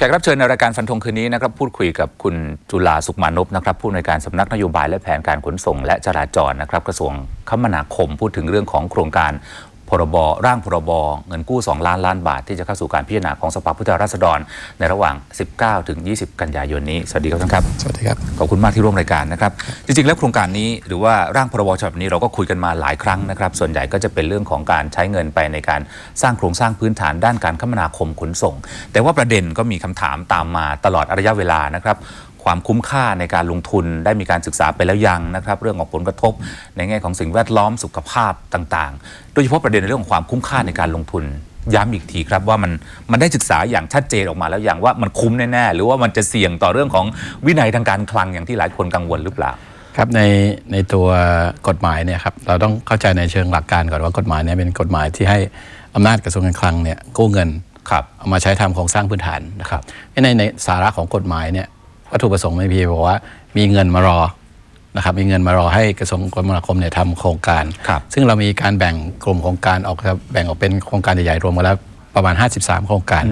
แขกรับเชิญในรายการฟันธงคืนนี้นะครับพูดคุยกับคุณจุลาสุขมานพนะครับผู้อำนวยการสำนักนโยบายและแผนการขนส่ง และจราจรนะครับกระทรวงคมนาคมพูดถึงเรื่องของโครงการ พรบร่างพรบเงินกู้ 2 ล้านล้านบาท ที่จะเข้าสู่การพิจารณาของสภาผู้แทนราษฎร ในระหว่าง 19 ถึง 20 กันยายนนี้ สวัสดีครับท่านครับ สวัสดีครับ ขอบคุณมากที่ร่วมรายการนะครับ จริงๆ แล้วโครงการนี้หรือว่าร่างพรบฉบับนี้เราก็คุยกันมาหลายครั้งนะครับ ส่วนใหญ่ก็จะเป็นเรื่องของการใช้เงินไปในการสร้างโครงสร้างพื้นฐานด้านการคมนาคมขนส่ง แต่ว่าประเด็นก็มีคำถามตามมาตลอดระยะเวลานะครับ ความคุ้มค่าในการลงทุนได้มีการศึกษาไปแล้วยังนะครับ เรื่องของผลกระทบ ในแง่ของสิ่งแวดล้อมสุขภาพต่างๆ โดยเฉพาะประเด็นในเรื่องของความคุ้มค่าในการลงทุน ย้ำอีกทีครับว่ามันมันได้ศึกษาอย่างชัดเจนออกมาแล้วอย่างว่ามันคุ้มแน่ๆหรือว่ามันจะเสี่ยงต่อเรื่องของวินัยทางการคลังอย่างที่หลายคนกังวลหรือเปล่าครับในในตัวกฎหมายเนี่ยครับเราต้องเข้าใจในเชิงหลักการก่อนว่ากฎหมายเนี่ยเป็นกฎหมายที่ให้อำนาจกระทรวงการคลังเนี่ยกู้เงินครับเอามาใช้ทำโครงสร้างพื้นฐานนะครับในในสาระของกฎหมายเนี่ย วัตถุประสงค์ไม่เพียงบอกว่ามีเงินมารอนะครับมีเงินมารอให้กระทรวงคมนาคมเนี่ยทำโครงการครับซึ่งเรามีการแบ่งกลุ่มโครงการออกครับแบ่งออกเป็นโครงการใหญ่ๆรวมกันแล้วประมาณ 53 โครงการ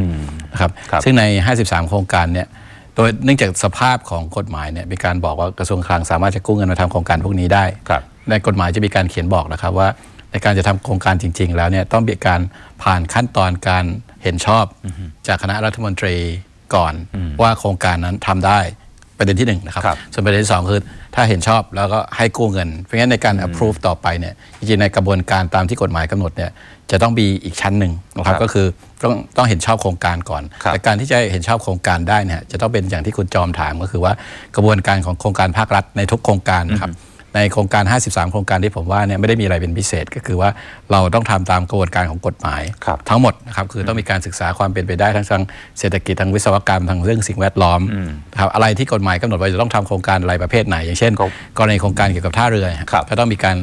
นะครับครับซึ่งใน 53 โครงการเนี่ยโดยเนื่องจากสภาพของกฎหมายเนี่ยมีการบอกว่ากระทรวงคลังสามารถจะกู้เงินมาทำโครงการพวกนี้ได้ครับในกฎหมายจะมีการเขียนบอกนะครับว่า ในการจะทำโครงการจริง ๆ แล้วเนี่ยต้องมีการผ่านขั้นตอนการเห็นชอบจากคณะรัฐมนตรี ก่อนว่าโครงการนั้นทำได้ประเด็นที่หนึ่งนะครับครับส่วนประเด็นที่สองคือ ถ้าเห็นชอบแล้วก็ให้กู้เงิน เพราะงั้นในการ approve ต่อไปเนี่ยจริงๆในกระบวนการตามที่กฎหมายกำหนดเนี่ยจะต้องมีอีกชั้นหนึ่งนะคครัรับบก็คือต้องต้องเห็นชอบโครงการก่อนครับแต่การที่จะเห็นชอบโครงการได้เนี่ยจะต้องเป็นอย่างที่คุณจอมถามก็คือว่ากระบวนการของโครงการภาครัฐในทุกโครงการนะครับ ในโครงการ 53 โครงการที่ผมว่าเนี่ยไม่ได้มีอะไรเป็นพิเศษก็คือว่าเราต้องทำตามกระบวนการของกฎหมายครับทั้งหมดนะครับคือต้องมีการศึกษาความเป็นไปได้ทั้งทางเศรษฐกิจทางวิศวกรรมทางเรื่องสิ่งแวดล้อมนะครับอะไรที่กฎหมายกำหนดไว้จะต้องทำโครงการอะไรประเภทไหน อย่างเช่นครับกรณีโครงการเกี่ยวกับท่าเรือครับก็ต้องมีการ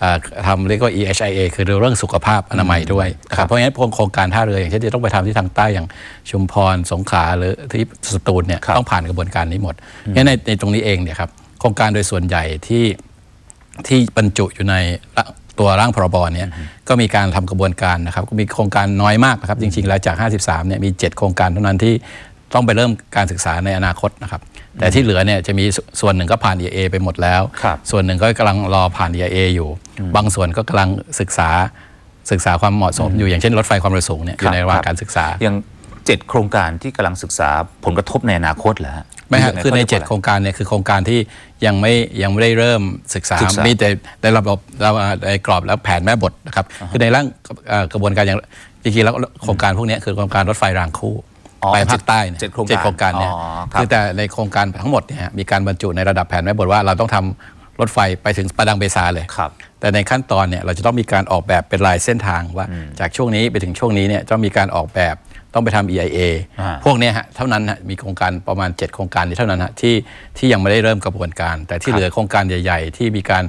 เอ่อทำเรียกว่า EHIA คือเรื่องสุขภาพอนามัยด้วยนะครับเพราะงั้นโครงการท่าเรืออย่างเช่นที่ต้องไปทำที่ทางใต้อย่างชุมพรสงขลาหรือที่สตูลเนี่ยครับต้องผ่านกระบวนการนี้หมดงั้นในในตรงนี้เองเนี่ยครับโครงการโดยส่วนใหญ่ที่ ที่บรรจุอยู่ในตัวร่างพรบเนี่ยก็มีการทำกระบวนการนะครับก็มีโครงการน้อยมากนะครับ จริง ๆ แล้วจาก 53เนี่ยมี 7 โครงการเท่านั้นที่ต้องไปเริ่มการศึกษาในอนาคตนะครับ แต่ที่เหลือเนี่ยจะมีสส่วนหนึ่งก็ผ่าน EIA ไปหมดแล้วครับส่วนหนึ่งก็กำลังรอผ่าน EIA อยู่ บางส่วนก็กำลังศึกษาศึกษาความเหมาะสมอยู่อย่างเช่นรถไฟความเร็วสูงเนี่ยอยู่ในระหว่างการศึกษาอย่างเจ็ดโครงการที่กำลังศึกษาผลกระทบในอนาคตเหรอฮะ ไม่ฮะหรืคือในขารียกเจ็ดว่าะไรโครงการเนี่ยคือโครงการที่ยังไม่ยังไม่ได้เริ่มศึกษา ศึกษามี มีแต่ในระบบเราในกรอบแล้วแผนแม่บทนะครับคือในร่างเอ่อกระบวนการอย่างจริงๆแล้วโครงการพวกเนี้ยคือโครงการรถไฟรางคู่อ๋อไปภาคใต้เนี่ยเจ็ดโครงการโครงการเนี่ยอ๋อครับ คือแต่ในโครงการทั้งหมดเนี่ยฮะมีการบรรจุในระดับแผนแม่บทว่าเราต้องทำรถไฟไปถึงประดังเบซาเลย ครับ แต่ในขั้นตอนเนี่ยเราจะต้องมีการออกแบบเป็นลายเส้นทางว่า จากช่วงนี้ไปถึงช่วงนี้เนี่ยต้องมีการออกแบบ ต้องไปทำ EIA อ่าพวกเนี้ยฮะเท่านั้นฮะมีโครงการประมาณ 7 โครงการนี้เท่านั้นฮะที่ที่ยังไม่ได้เริ่มกระบวนการ แต่ที่เหลือโครงการใหญ่ ๆ ที่มีการ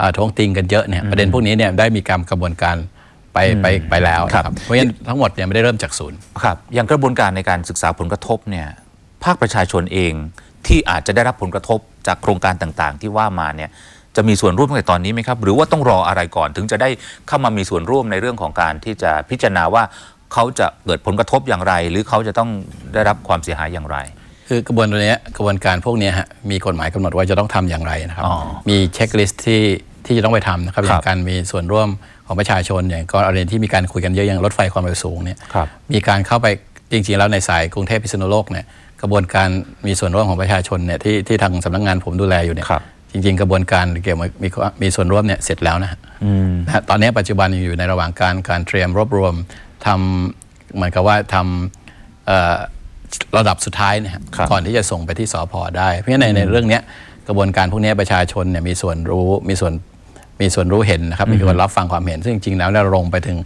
อ่าท้วงติงกันเยอะเนี่ยประเด็นพวกนี้เนี่ยได้มีการกระบวนการไปไปไปแล้วครับนะครับเพราะฉะนั้นทั้งหมดเนี่ยไม่ได้เริ่มจากศูนย์ครับอย่างกระบวนการในการศึกษาผลกระทบเนี่ยภาคประชาชนเองที่อาจจะได้รับผลกระทบจากโครงการต่างๆ ที่ว่ามาเนี่ยจะมีส่วนร่วมตั้งแต่ตอนนี้ไหมครับ หรือว่าต้องรออะไรก่อนถึงจะได้เข้ามามีส่วนร่วมในเรื่องของการที่จะพิจารณาว่า เขาจะเกิดผลกระทบอย่างไร หรือเขาจะต้องได้รับความเสียหายอย่างไร คือกระบวนการเนี้ยกระบวนการพวกเนี้ยฮะมีกฎหมายกำหนดไว้จะต้องทำอย่างไรนะครับอ๋อมีเช็คลิสต์ที่ที่จะต้องไปทำนะครับครับอย่างการมีส่วนร่วมของประชาชนอย่างกรณีที่มีการคุยกันเยอะอย่างรถไฟความเร็วสูงเนี่ยครับมีการเข้าไปจริงๆแล้วในสายกรุงเทพพิษณุโลกเนี่ยกระบวนการมีส่วนร่วมของประชาชนเนี่ยที่ที่ทางสำนักงานผมดูแลอยู่เนี่ยครับจริง ๆ กระบวนการเกี่ยวกับมีมีส่วนร่วมเนี่ยเสร็จแล้วนะฮะนะฮะตอนนี้ปัจจุบันยังอยู่ในระหว่างการการเตรียมรวบรวม ทำเหมือนกับว่าทำเอ่อระดับสุดท้ายเนะฮะครับก่อนที่จะส่งไปที่สพได้ เพราะฉะนั้นในในเรื่องเนี้ยกระบวนการพวกเนี้ยประชาชนเนี่ยมีส่วนรู้มีส่วนมีส่วนรู้เห็นนะครับมีส่วนรับฟังความเห็น ซึ่งจริงๆแล้วเราลงไปถึง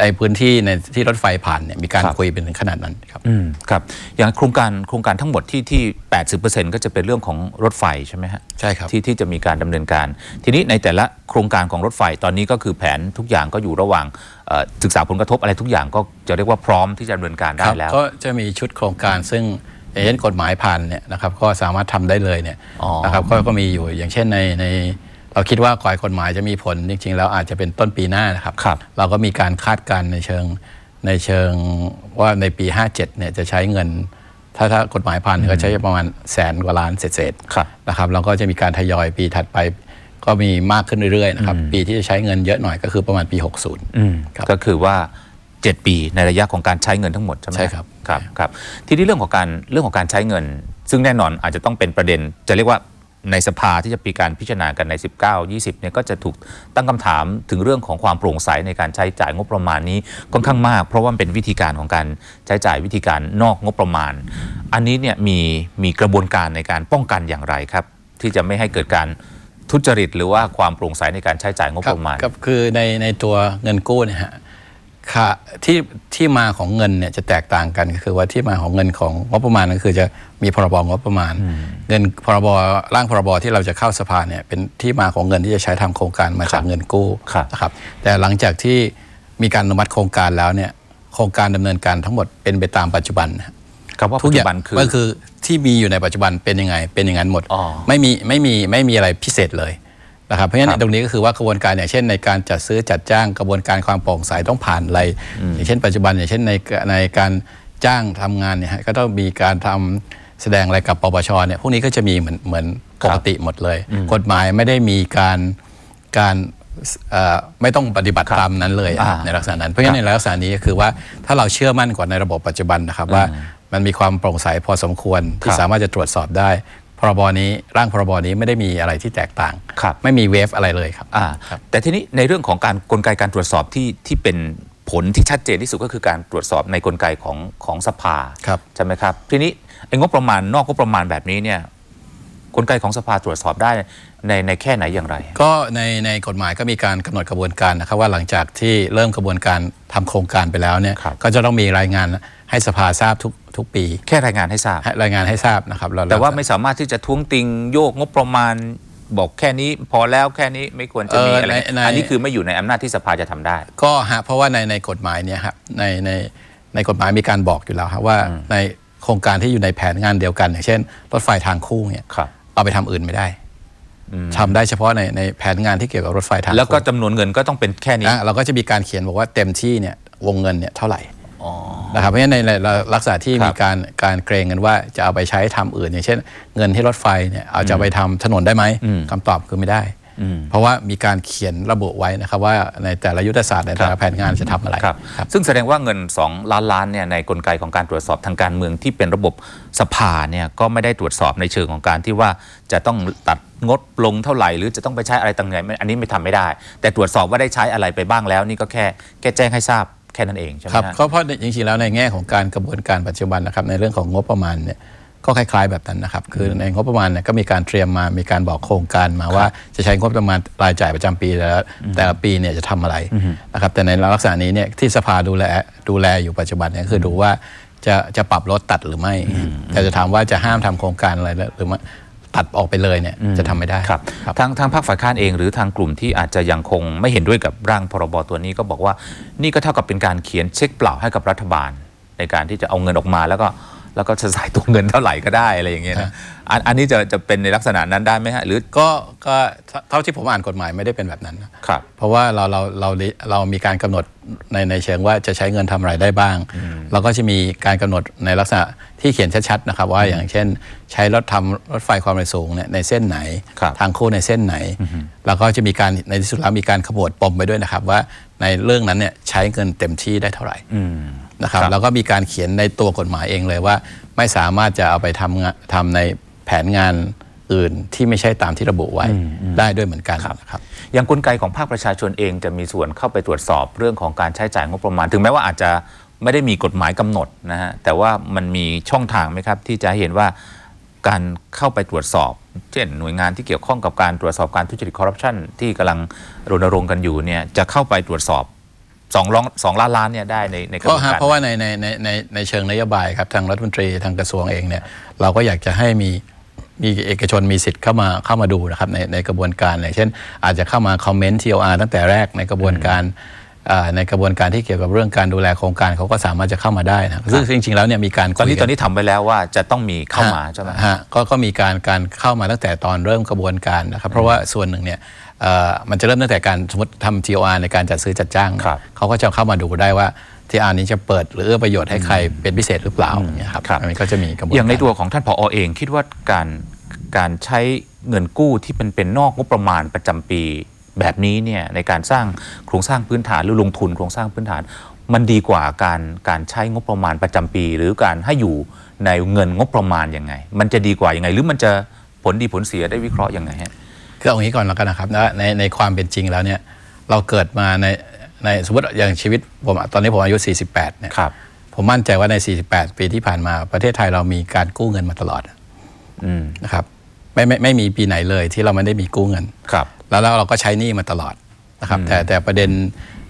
ในพื้นที่ในที่รถไฟผ่านเนี่ยมีการครับคุยเป็นถึงขนาดนั้นครับอืมครับ อย่างโครงการโครงการทั้งหมดที่ที่80%ก็จะเป็นเรื่องของรถไฟใช่ไหมฮะใช่ครับที่ที่จะมีการดำเนินการ ทีนี้ในแต่ละโครงการของรถไฟตอนนี้ก็คือแผนทุกอย่างก็อยู่ระหว่างเอ่อศึกษาผลกระทบอะไรทุกอย่างก็จะเรียกว่าพร้อมที่จะดำเนินการได้ครับแล้วก็จะมีชุดโครงการซึ่งอย่างเช่นกฎหมายผ่านเนี่ยนะครับก็สามารถทำได้เลยเนี่ยอ๋อนะครับก็ก็มีอยู่อย่างเช่นในใน เราคิดว่าก่อนกฎหมายจะมีผลจริง ๆ แล้วอาจจะเป็นต้นปีหน้านะครับครับเราก็มีการคาดการณ์ในเชิงในเชิงว่าในปี 57เนี่ยจะใช้เงิน ถ้าถ้ากฎหมายผ่านก็ใช้ประมาณแสนกว่าล้านเศษๆครับนะครับแล้วก็จะมีการทยอยปีถัดไปก็มีมากขึ้นเรื่อยๆนะครับปีที่จะใช้เงินเยอะหน่อยก็คือประมาณปี 60อืมครับก็คือว่า 7 ปีในระยะของการใช้เงินทั้งหมดใช่ไหมใช่ครับครับครับทีนี้เรื่องของการเรื่องของการใช้เงิน ซึ่งแน่นอนอาจจะต้องเป็นประเด็นจะเรียกว่า ในสภาที่จะมีการพิจารณากันใน 19 20เนี่ยก็จะถูกตั้งคำถามถึงเรื่องของความโปร่งใสในการใช้จ่ายงบประมาณนี้ค่อนข้างมาก เพราะว่ามันเป็นวิธีการของการใช้จ่ายวิธีการนอกงบประมาณ อันนี้เนี่ยมีมีกระบวนการในการป้องกันอย่างไรครับ ที่จะไม่ให้เกิดการทุจริต หรือว่าความโปร่งใสในการใช้จ่ายงบประมาณครับคือในในตัวเงินกู้เนี่ยฮะ ค่ะที่ที่มาของเงินเนี่ยจะแตกต่างกันก็คือว่าที่มาของเงินของงบประมาณก็คือจะมีพรบงบประมาณ เงินพรบร่างพรบที่เราจะเข้าสภาเนี่ยเป็นที่มาของเงินที่จะใช้ทำโครงการมาจากเงินกู้ครับนะครับแต่หลังจากที่มีการอนุมัติโครงการแล้วเนี่ยโครงการดำเนินการทั้งหมดเป็นไปตามปัจจุบันนะคำว่าทุปักจอจุย่างบันคือก็คือที่มีอยู่ในปัจจุบันเป็นยังไงเป็นอย่างนั้นหมดอ๋อไม่มีไม่มีไม่มีอะไรพิเศษเลย นะครับเพราะฉะนั้ครันบตรงนี้ก็คือว่ากระบวนการอย่างเช่นในการจัดซื้อจัดจ้างกระบวนการความโปร่งใสต้องผ่านอะไร อย่างเช่นปัจจุบันอย่างเช่นในในการจ้างทำงานเนี่ยฮะก็ต้องมีการทำแสดงอะไรกับปปชเนี่ยพวกนี้ก็จะมีเหมือนเหมือนปกติหมดเลย กฎหมายไม่ได้มีการการเอ่อไม่ต้องปฏิบัติตามนั้นเลยอะอ่าในลักษณะนั้น เพราะฉะนั้นในลักษณะนี้ก็คือว่าถ้าเราเชื่อมั่นกว่าในระบบปัจจุบันนะครับว่ามันมีความโปร่งใสพอสมควรที่ครับสามารถจะตรวจสอบได้ พรบนี้ร่างพรบนี้ไม่ได้มีอะไรที่แตกต่าง ครับ ไม่มีเวฟอะไรเลยครับ อ่าแต่ทีนี้ในเรื่องของการกลไกการตรวจสอบที่ที่เป็นผลที่ชัดเจนที่สุดก็คือการตรวจสอบในกลไกของของสภาครับ ใช่ไหมครับ ทีนี้ไอ้งบประมาณนอกงบประมาณแบบนี้เนี่ยกลไกของสภาตรวจสอบได้ในในแค่ไหนอย่างไร ก็ในในกฎหมายก็มีการกำหนดกระบวนการนะครับว่าหลังจากที่เริ่มกระบวนการทำโครงการไปแล้วเนี่ยครับ ก็จะต้องมีรายงานให้สภาทราบทุก ทุกปี แค่รายงานให้ทราบให้รายงานให้ทราบนะครับล้แต่ว่าไม่สามารถที่จะท้วงติงโยกงบประมาณบอกแค่นี้พอแล้วแค่นี้ไม่ควรจะมีเอ่ออะไรในในอันนี้คือไม่อยู่ในอำนาจที่สภาจะทำได้ ก็ฮะเพราะว่าในในกฎหมายเนี่ยครับในในในกฎหมายมีการบอกอยู่แล้วครับว่าในโครงการที่อยู่ในแผนงานเดียวกัน อย่างเช่น รถไฟทางคู่เนี่ยครับเอาไปทำอื่นไม่ได้ทำได้เฉพาะในในแผนงานที่เกี่ยวกับรถไฟทางคู่แล้วก็จำนวนเงินก็ต้องเป็นแค่นี้นะเราก็จะมีการเขียนบอกว่าเต็มที่เนี่ยวงเงินเนี่ยเท่าไหร่ นะครับเพราะฉะนั้นในในลักษณะที่ครับมีการการเกรงกันว่าจะเอาไปใช้ทำอื่น อย่างเช่น เงินที่รถไฟเนี่ยเอาจะเอาไปทำถนนได้ไหมคำตอบคือไม่ได้ เพราะว่ามีการเขียนระบุไว้นะครับว่าในแต่ละยุทธศาสตร์ในแต่ละแผนงานจะทำอะไรครับครับซึ่งแสดงว่าเงิน 2 ล้านล้านเนี่ยในกลไกของการตรวจสอบทางการเมืองที่เป็นระบบสภาเนี่ยก็ไม่ได้ตรวจสอบในเชิงของการที่ว่าจะต้องตัดงดลงเท่าไหร่หรือจะต้องไปใช้อะไรต่างๆไม่อันนี้ไม่ทำไม่ได้ แต่ตรวจสอบว่าได้ใช้อะไรไปบ้างแล้ว นี่ก็แค่แค่แจ้งให้ทราบ แค่นั้นเองใช่ไหมครับฮะก็เพราะจริงๆแล้วในแง่ของการกระบวนการปัจจุบันนะครับในเรื่องของงบประมาณเนี่ยก็คล้าย ๆ แบบนั้นนะครับ คือในงบประมาณเนี่ยก็มีการเตรียมมา มีการบอกโครงการมาว่าจะใช้งบประมาณรายจ่ายประจำปีแต่ละแต่ละปีเนี่ยจะทำอะไรนะครับ แต่ในลักษณะนี้เนี่ยที่สภาดูแลดูแลอยู่ปัจจุบันเนี่ยคือดูว่าจะจะปรับลดตัดหรือไม่ แต่จะถามว่าจะห้ามทำโครงการอะไรหรือไม่ ตัดออกไปเลยเนี่ยจะทำไม่ได้ครับทางทางภาคฝ่ายค้านเองหรือทางกลุ่มที่อาจจะยังคงไม่เห็นด้วยกับร่างพรบตัวนี้ก็บอกว่านี่ก็เท่ากับเป็นการเขียนเช็คเปล่าให้กับรัฐบาล ในการที่จะเอาเงินออกมาแล้วก็ แล้วก็จะใส่ตัวเงินเท่าไหร่ก็ได้อะไรอย่างเงี้ยนะอันอันนี้จะจะเป็นในลักษณะนั้นได้ไหมฮะหรือก็ก็เท่าที่ผมอ่านกฎหมายไม่ได้เป็นแบบนั้นนะครับเพราะว่าเราเราเราเรามีการกำหนดในในเชิงว่าจะใช้เงินทำอะไรได้บ้าง เราก็จะมีการกำหนดในลักษณะที่เขียนชัดๆนะครับว่าอย่างเช่น ใช้รถทำรถไฟความเร็วสูงเนี่ยในเส้นไหนครับทางคู่ในเส้นไหน แล้วก็จะมีการในที่สุดแล้วมีการขบวดปมไปด้วยนะครับว่าในเรื่องนั้นเนี่ยใช้เงินเต็มที่ได้เท่าไหร่ นะครับครับแล้วก็มีการเขียนในตัวกฎหมายเองเลยว่า ไม่สามารถจะเอาไปทำงานทำในแผนงานอื่นที่ไม่ใช่ตามที่ระบุไว้ได้ด้วยเหมือนกันนะครับอย่างกลไกของภาคประชาชนเองจะมีส่วนเข้าไปตรวจสอบเรื่องของการใช้จ่ายงบประมาณ ถึงแม้ว่าอาจจะไม่ได้มีกฎหมายกำหนดนะฮะแต่ว่ามันมีช่องทางไหมครับ ที่จะให้เห็นว่าการเข้าไปตรวจสอบ เช่นหน่วยงานที่เกี่ยวข้องกับการตรวจสอบการทุจริตคอร์รัปชันที่กำลังรณรงค์กันอยู่เนี่ยจะเข้าไปตรวจสอบ สองล้านสองล้านล้านเนี่ยได้ในในกระก็บวนฮะการเพราะว่าในในในในในเชิงนโยบายครับทางรัฐมนตรีทางกระทรวงเองเนี่ยเราก็อยากจะให้มีมีเอกชนมีสิทธิ์เข้ามาเข้ามาดูนะครับในในกระบวนการอย่างเช่น อาจจะเข้ามาคอมเมนต์ TOR ตั้งแต่แรกในกระบวนการอ่า ในกระบวนการที่เกี่ยวกับเรื่องการดูแลโครงการเขาก็สามารถจะเข้ามาได้นะซึ่งจริงๆแล้วเนี่ยมีการตอนนี้คุยตกัอนนี้ทำไปแล้วว่าจะต้องมีเข้ามาใช่ไหมฮะก็ก็มีการการเข้ามาตั้งแต่ตอนเริ่มกระบวนการนะครับเพราะว่าส่วนหนึ่งเนี่ยเอ่อมันจะเริ่มตั้งแต่การสมมติทำ TOR ในการจัดซื้อจัดจ้างครับเขาก็จะเข้ามาดูได้ว่า TOR นี้จะเปิดหรือเอื้อประโยชน์ให้ใครเป็นพิเศษหรือเปล่าอย่างเงี้ยครับครับอันนี้ก็จะมีกระบวนอย่างในการตัวของท่านผอเองคิดว่าการการใช้เงินกู้ที่เป็นเป็นนอกงบประมาณประจำปี แบบนี้เนี่ยในการสร้างโครงสร้างพื้นฐานหรือลงทุนโครงสร้างพื้นฐาน มันดีกว่าการการใช้งบประมาณประจำปี หรือการให้อยู่ในเงินงบประมาณยังไง มันจะดีกว่ายังไง หรือมันจะผลดีผลเสียได้วิเคราะห์ยังไงฮะคือเอางี้ก่อนแล้วกันนะครับนะในในความเป็นจริงแล้วเนี่ยเราเกิดมาในในสมมติอย่างชีวิตผมตอนนี้ผมอายุ 48เนี่ยครับผมมั่นใจว่าใน 48 ปีที่ผ่านมาประเทศไทยเรามีการกู้เงินมาตลอดอืมนะครับไม่ไม่ไม่มีปีไหนเลยที่เราไม่ได้มีกู้เงินครับ แล้วแล้วเราก็ใช้หนี้มาตลอดนะครับแต่แต่ประเด็น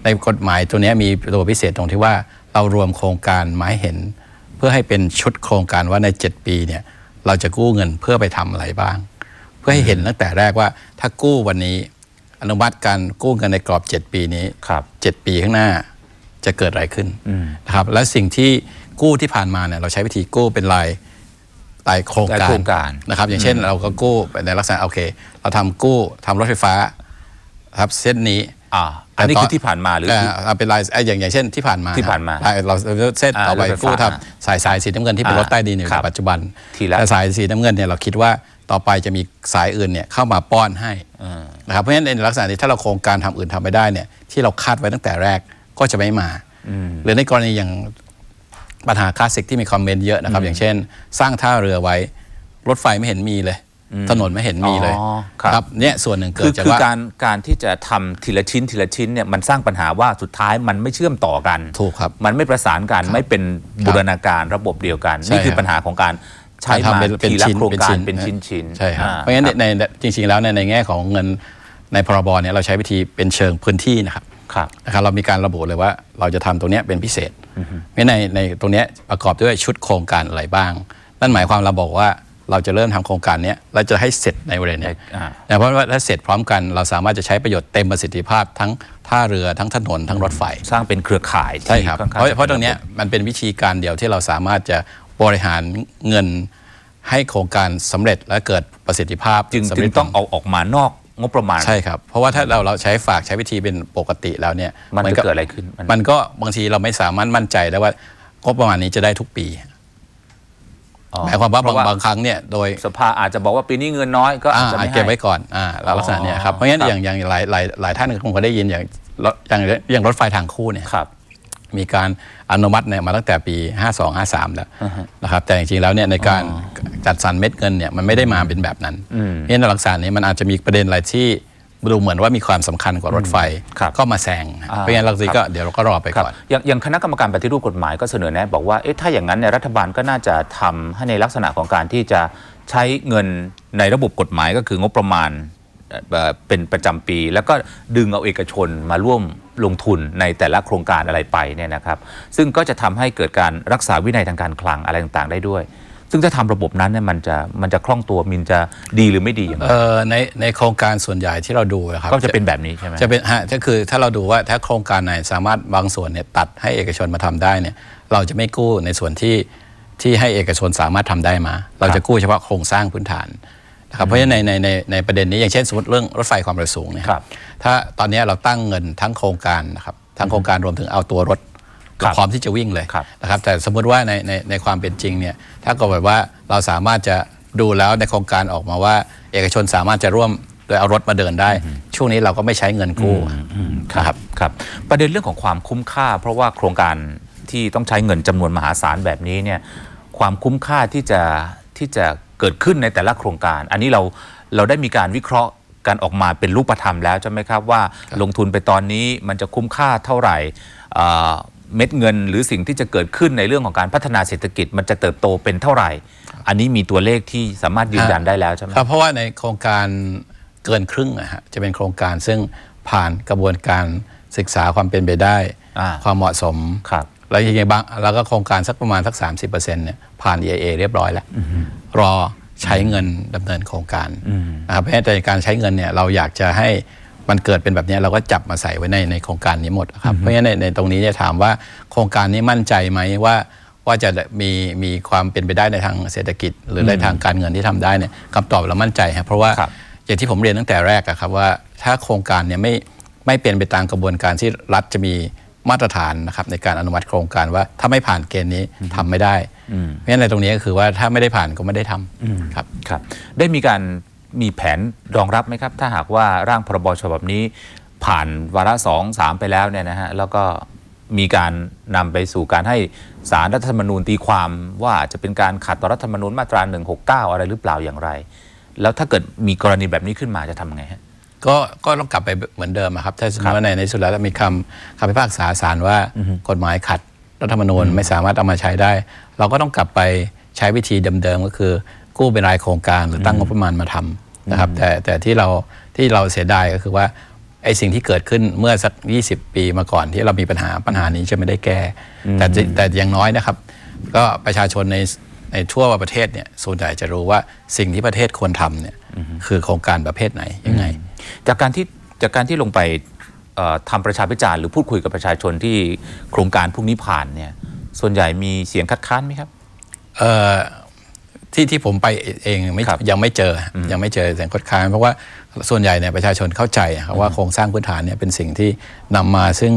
ในกฎหมายตัวเนี้ยมีตัวพิเศษตรงที่ว่าเรารวมโครงการมาให้เห็น เพื่อให้เป็นชุดโครงการว่าใน 7 ปีเนี่ยเราจะกู้เงินเพื่อไปทำอะไรบ้าง เพื่อให้เห็นตั้งแต่แรกว่าถ้ากู้วันนี้อนุมัติการกู้เงินในกรอบ 7 ปีนี้ครับ7ปีข้างหน้าจะเกิดอะไรขึ้นอืมนะครับและสิ่งที่กู้ที่ผ่านมาเนี่ยเราใช้วิธีกู้เป็นราย รายโครงรายการโครงการนะครับอย่างเช่นเราก็กู้ในลักษณะโอเค เราทำกู้ทำรถไฟฟ้าครับเส้นนี้อ่าอันนี้แต่ตอนคือที่ผ่านมาหรือเอ่ที่อเอาเป็นรายเอ่ออย่างอย่างเช่นที่ผ่านมาที่ผ่านมารายเราเส้นอ่าต่อไปรถไฟฟ้ากู้ทำสายสายสีน้ำเงินที่เป็นอ่ารถใต้ดินอยู่ครับในปัจจุบันทีละแต่สายสีน้ำเงินเนี่ยเราคิดว่าต่อไปจะมีสายอื่นเนี่ยเข้ามาป้อนให้อืมนะครับเพราะฉะนั้นในลักษณะนี้ถ้าเราโครงการทำอื่นทำไม่ได้เนี่ยที่เราคาดไว้ตั้งแต่แรกก็จะไม่มา หรือในกรณีอย่าง ปัญหาคลาสสิกที่มีคอมเมนต์เยอะนะครับ อย่างเช่น สร้างท่าเรือไว้ รถไฟไม่เห็นมีเลย ถนนไม่เห็นมีเลยอ๋อครับเนี่ยส่วนหนึ่งเกิคืดอจากคือว่าการการที่จะทำทีละชิ้นทีละชิ้นเนี่ยมันสร้างปัญหาว่าสุดท้ายมันไม่เชื่อมต่อกันถูกครับมันไม่ประสานกันไม่เป็นบูรณาการระบบเดียวกันใช่นี่คือครับปัญหาของการใช้การมาทำเป็นเป็นทีละชิ้นโครงเป็นการชิ้นเป็นชิ้นชิ้นๆใช่ครับอ่เพราะฉะนั้นในในจริงๆแล้วในในแง่ของเงินในพรบเนี่ยเราใช้วิธีเป็นเชิงพื้นที่นะครับครับ นะครับเรามีการระบุเลยว่าเราจะทำตรงเนี้ยเป็นพิเศษเพราะในในตรงเนี้ยประกอบด้วยชุดโครงการอะไรบ้าง นั่นหมายความเราบอกว่าเราจะเริ่มทำโครงการเนี้ยเราจะให้เสร็จในเวลาเนี้ยอ่านะเพราะว่าถ้าเสร็จพร้อมกัน เราสามารถจะใช้ประโยชน์เต็มประสิทธิภาพทั้งท่าเรือทั้งถนนทั้งรถไฟ สร้างเป็นเครือข่ายใช่ที่ครับค่อนเพข้างราะจะเพราะตรงเนี้ยมันเป็นวิธีการเดียวที่เราสามารถจะบริหารเงินให้โครงการสำเร็จและเกิดประสิทธิภาพจึงสำจึเร็งจต้องเอาออกมานอก งบประมาณ ใช่ครับ เพราะว่าถ้าเราเราใช้ฝากใช้วิธีเป็นปกติแล้วเนี่ยมันจะก็เกิดอะไรขึ้นมันมันก็บางทีเราไม่สามารถมั่นใจได้ว่างบประมาณนี้จะได้ทุกปีอ๋อหมายความว่าเพบางระบางครั้งเนี่ยโดยสภาอาจจะบอกว่าปีนี้เงินน้อยก็อาจจะอ่าไม่ให้เก็บไว้ก่อนอ่าแล้วลักษณะเนี้ยครับเพราะงั้นครับอย่างอย่างหลายหลายหลายท่านคงก็ได้ยินอย่างรถอย่างอย่างรถไฟทางคู่เนี่ยครับ มีการอนุมัติเนี่ยมาตั้งแต่ปี 52 53 แล้วนะครับแต่จริงๆแล้วเนี่ยในการจัดสรรเม็ดเงินเนี่ยมันไม่ได้มาเป็นแบบนั้นเพราะฉะนั้นในลักษณะนี้มันอาจจะมีประเด็นอะไรที่ดูเหมือนว่ามีความสำคัญกว่ารถไฟครับก็มาแซงอ่าเพราะงั้นเราสิก็เดี๋ยวเราก็รอไปครับก่อนอย่างอย่างคณะกรรมการปฏิรูปกฎหมายก็เสนอแนะบอกว่าเอ๊ะถ้าอย่างนั้นเนี่ยรัฐบาลก็น่าจะทำให้ในลักษณะของการที่จะใช้เงินในระบบกฎหมายก็คืองบประมาณ เอ่อเป็นประจำปี แล้วก็ดึงเอาเอกชนมาร่วมลงทุนในแต่ละโครงการอะไรไปเนี่ยนะครับซึ่งก็จะทำให้เกิดการรักษาวินัยทางการคลังอะไรต่างๆ ได้ด้วย ซึ่งถ้าทำระบบนั้นเนี่ยมันจะมันจะคล่องตัวมินจะดีหรือไม่ดีอย่างไรเอ่อในในโครงการส่วนใหญ่ที่เราดูนะครับก็จะเป็นแบบนี้ใช่ไหมจะเป็นฮะก็คือถ้าเราดูว่าถ้าโครงการไหนสามารถบางส่วนเนี่ยตัดให้เอกชนมาทำได้เนี่ยเราจะไม่กู้ในส่วนที่ที่ให้เอกชนสามารถทำได้มา เราจะกู้เฉพาะโครงสร้างพื้นฐาน นะครับเพราะฉะนั้นในในในในประเด็นนี้อย่างเช่นสมมติเรื่องรถไฟความเร็วสูงเนี่ยครับถ้าตอนนี้เราตั้งเงินทั้งโครงการนะครับทั้งโครงการรวมถึงเอาตัวรถครับพร้อมที่จะวิ่งเลยครับนะครับแต่สมมุติว่าในในในความเป็นจริงเนี่ยถ้าเกิดแบบว่าเราสามารถจะดูแล้วในโครงการออกมาว่า เอกชนสามารถจะร่วมโดยเอารถมาเดินได้ ช่วงนี้เราก็ไม่ใช้เงินกู้นะครับครับ ประเด็นเรื่องของความคุ้มค่า เพราะว่าโครงการที่ต้องใช้เงินจำนวนมหาศาลแบบนี้เนี่ยความคุ้มค่าที่จะที่จะ เกิดขึ้นในแต่ละโครงการ อันนี้เราเราได้มีการวิเคราะห์กันออกมาเป็นรูปธรรมแล้วใช่ไหมครับว่าลงทุนไปตอนนี้มันจะคุ้มค่าเท่าไหร่เอ่อเม็ดเงินหรือสิ่งที่จะเกิดขึ้นในเรื่องของการพัฒนาเศรษฐกิจมันจะเติบโตเป็นเท่าไหร่ อันนี้มีตัวเลขที่สามารถยืนยันได้แล้วใช่ไหมครับเพราะว่าในโครงการเกินครึ่งอะฮะจะเป็นโครงการซึ่งผ่านกระบวนการศึกษาความเป็นไปได้อ่าความเหมาะสมครับแล้วยังไงบ้างแล้วก็โครงการสักประมาณสัก 30%เนี่ยผ่าน EIA เรียบร้อยแล้ว รอใช้เงินดำเนินโครงการนะครับเพราะฉะนั้นในการใช้เงินเนี่ยเราอยากจะให้มันเกิดเป็นแบบเนี้ยเราก็จับมาใส่ไว้ในในโครงการนี้หมดครับเพราะฉะนั้นในในตรงนี้เนี่ยถามว่าโครงการนี้มั่นใจไหมว่าว่าจะมีมีความเป็นไปได้ในทางเศรษฐกิจ หรือในทางการเงินที่ทำได้เนี่ยคำตอบเรามั่นใจครับเพราะว่าครับอย่างที่ผมเรียนตั้งแต่แรกอะครับว่าถ้าโครงการเนี่ยไม่ไม่เป็นไปตามกระบวนการที่รัฐจะมี มาตรฐานนะครับในการอนุมัติโครงการว่าถ้าไม่ผ่านเกณฑ์นี้ทำไม่ได้เพราะฉะนั้นในตรงนี้ก็คือว่าถ้าไม่ได้ผ่านก็ไม่ได้ทำครับครับ ได้มีการมีแผนรองรับไหมครับ ถ้าหากว่าร่างพรบฉบับนี้ ผ่านวาระสองสามไปแล้วเนี่ยนะฮะแล้วก็มีการนำไปสู่การให้สารรัฐธรรมนูญตีความว่าจะเป็นการขัดต่อรัฐธรรมนูญมาตรา 169 อะไรหรือเปล่าอย่างไร แล้วถ้าเกิดมีกรณีแบบนี้ขึ้นมาจะทำไงฮะ ก็ก็ต้องกลับไปเหมือนเดิมอะครับ ถ้าสมมติว่าในในที่สุดแล้วมีคำคำพิพากษาศาลว่ากฎหมายขัดรัฐธรรมนูญไม่สามารถเอามาใช้ได้ เราก็ต้องกลับไปใช้วิธีเดิมๆก็คือ กู้เป็นรายโครงการหรือตั้งงบประมาณมาทำนะครับ แต่แต่ที่เราที่เราเสียดายก็คือว่าไอ้สิ่งที่เกิดขึ้นเมื่อสัก 20 ปีมาก่อนที่เรามีปัญหาปัญหานี้จะไม่ได้แก้ แต่จะแต่อย่างน้อยนะครับ ก็ประชาชนในในทั่วประเทศเนี่ยส่วนใหญ่จะรู้ว่าสิ่งที่ประเทศควรทำเนี่ยคือโครงการประเภทไหนยังไง จากการที่จากการที่ลงไปเอ่อทำประชาพิจารณ์หรือพูดคุยกับประชาชนที่โครงการพวกนี้ผ่านเนี่ยส่วนใหญ่มีเสียงคัดค้านไหมครับเอ่อที่ที่ผมไปเองไม่ครับยังไม่เจออยังไม่เจอเสียงคัดค้านเพราะว่าส่วนใหญ่เนี่ยประชาชนเข้าใจครับว่าโครงสร้างพื้นฐานเนี่ยเป็นสิ่งที่นำมาซึ่ง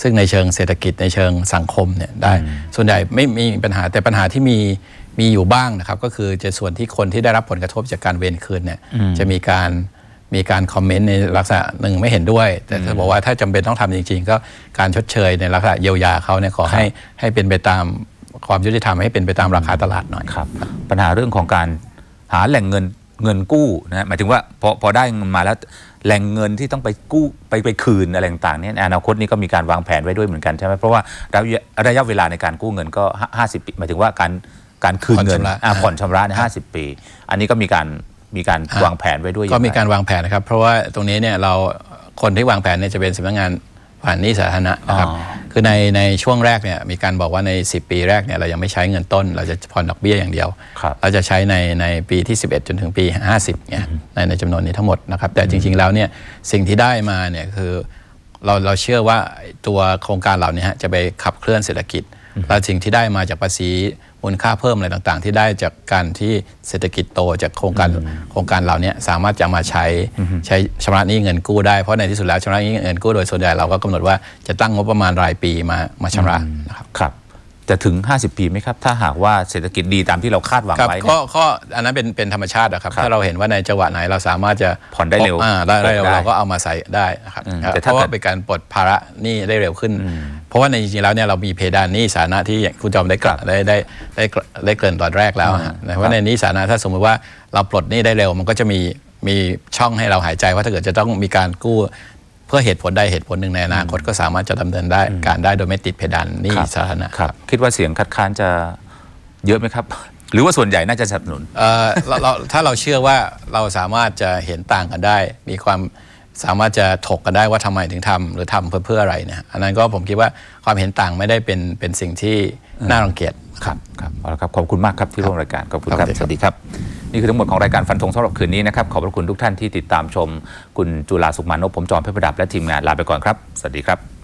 ซึ่งในเชิงเศรษฐกิจในเชิงสังคมเนี่ยได้ส่วนใหญ่ไม่ไม่มีปัญหาแต่ปัญหาที่มีมีอยู่บ้างนะครับ ก็คือจะส่วนที่คนที่ได้รับผลกระทบจากการเวรคืนเนี่ยจะมีการ มีการคอมเมนต์ในลักษณะหนึ่งไม่เห็นด้วย แต่ถ้าบอกว่าถ้าจำเป็นต้องทำจริง ๆ ก็การชดเชยในลักษณะเยียวยาเขาเนี่ยขอให้ให้เป็นไปตามความยุติธรรมให้เป็นไปตามราคาตลาดหน่อยครับปัญหาเรื่องของการหาแหล่งเงินเงินกู้นะฮะหมายถึงว่าพอพอได้เงินมาแล้วแหล่งเงินที่ต้องไปกู้ไปไปคืนอะไรต่างๆเนี่ยในอนาคตนี้ก็มีการวางแผนไว้ด้วยเหมือนกันใช่ไหมเพราะว่าระยะระยะเวลาในการกู้เงินก็ห้าสิบปีหมายถึงว่าการการคืนเงินผ่อนชำระอ่าผ่อนชำระในห้าสิบปี อันนี้ก็มีการ มีการวางแผนไว้ด้วยก็มีอย่งไรการวางแผนนะครับ เพราะว่าตรงนี้เนี่ยเราคนที่วางแผนเนี่ยจะเป็นสำนักงานผ่านหนี้สาธารณะนะครับอ๋อคือในในช่วงแรกเนี่ยมีการบอกว่าใน 10 ปีแรกเนี่ยเรายังไม่ใช้เงินต้น เราจะผ่อนดอกเบี้ยอย่างเดียวครับเราจะใช้ในในปีที่ 11 จนถึงปี 50เนี่ยในในจำนวนนี้ทั้งหมดนะครับแต่จริงๆแล้วเนี่ยสิ่งที่ได้มาเนี่ยคือเราเราเชื่อว่าตัวโครงการเหล่านี้ฮะจะไปขับเคลื่อนเศรษฐกิจ แล้วสิ่งที่ได้มาจากภาษี มูลค่าเพิ่มอะไรต่างๆ ที่ได้จากการที่เศรษฐกิจโตจากโครงการโครงการเหล่านี้สามารถจะมาใช้ใช้ชำระหนี้เงินกู้ได้เพราะในที่สุดแล้วชำระหนี้เงินกู้โดยส่วนใหญ่เราก็กำหนดว่าจะตั้งงบประมาณรายปีมามาชำระนะครับครับ จะถึง 50 ปีไหมครับ ถ้าหากว่าเศรษฐกิจดีตามที่เราคาดหวังครับไว้ก็เนี่ยก็อันนั้นเป็นเป็นธรรมชาตินะครับ ครับถ้าเราเห็นว่าในจังหวะไหนเราสามารถจะผ่อนได้เร็วอ่าได้ได้เร็วได้เราก็เอามาใส่ได้นะครับอืมครับแต่เพถ้าราะว่าเกิดเป็นการปลดภาระหนี้ได้เร็วขึ้น เพราะว่าในจริงๆแล้วเนี่ยเรามีเพดานหนี้สาธารณะที่อย่างคุณจอมได้กล่าวได้ได้ได้ได้ได้เกริ่นตอนแรกแล้วฮะเพราะในหนี้สาธารณะถ้าสมมติว่าเราปลดหนี้ได้เร็ว มันก็จะมีมีช่องให้เราหายใจว่าถ้าเกิดจะต้องมีการกู้ เพื่อเหตุผลใดเหตุผลหนึ่งในอนาคตก็สามารถจะดำเนินได้การได้โดยไม่ติดเพดานหนี้ครับสาธารณะครับ คิดว่าเสียงคัดค้านจะเยอะไหมครับ หรือว่าส่วนใหญ่น่าจะสนับสนุนเอ่อเราเราถ้าเราเชื่อว่าเราสามารถจะเห็นต่างกันได้ มีความสามารถจะถกกันได้ว่าทำไมถึงทำหรือทำเพื่อเพื่ออะไรเนี่ยอันนั้นก็ผมคิดว่าความเห็นต่างไม่ได้เป็นเป็นสิ่งที่น่ารังเกียจ ครับครับเอาละครับขอบคุณมากครับที่ร่วมรายการขอบคุณครับครับสวัสดีครับ นี่คือทั้งหมดของรายการฟันธงสำหรับคืนนี้นะครับ ขอบพระคุณทุกท่านที่ติดตามชม คุณจุฬาสุขมานพผมจอมเพชรประดับและทีมงานลาไปก่อนครับ สวัสดีครับ